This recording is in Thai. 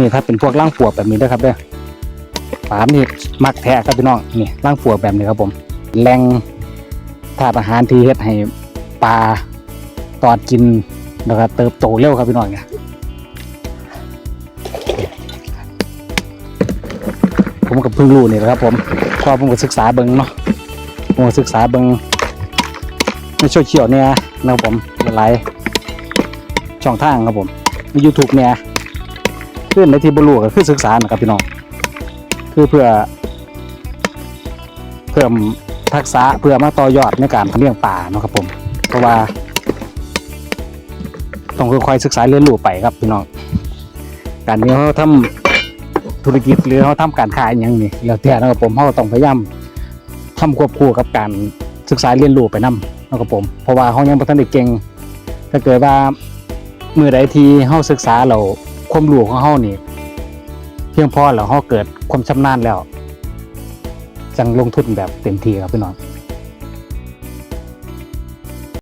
นี่ถ้าเป็นพวกร่างปวกแบบนี้ด้วยครับเด้อปลานี่มักแท้ครับพี่น้องนี่ร่างปวกแบบนี้ครับผมแหล่งธาตุอาหารที่เฮ็ดให้ปลาตอดกินแล้วก็เติบโตเร็วครับพี่น้องเนี่ยผมก็เพิ่งรู้นี่แหละครับผมก็ผมก็ศึกษาเบิ่งเนาะผมก็ศึกษาเบิ่งในโซเชียลเนี่ยนะครับผมหลายช่องทางครับผมใน YouTube เนี่ย ขึ้นในที่บรูก็คือศึกษานะครับพี่น้องคือเพื่อ เพิ่มทักษะเพื่อมาต่อยอดในการเลี้ยงป่านะครับผม เพราะว่าต้องค่อยๆศึกษาเรียนรู้ไปครับพี่น้องการที่เขาทำธุรกิจหรือเขาทำการขายอย่างนี้แล้วแต่นะครับผมเขาต้องพยายามทำควบคู่กับการศึกษาเรียนรู้ไปนํนะครับผม เพราะว่าเขายังบ่ทันได้เก่งถ้าเกิดว่ามือใดที่เฮาศึกษาเรา ความรู้ของเฮานี่ เพียงพอแล้วเฮาเกิดความชำนาญแล้ว จังลงทุนแบบเต็มที่ครับพี่น้อง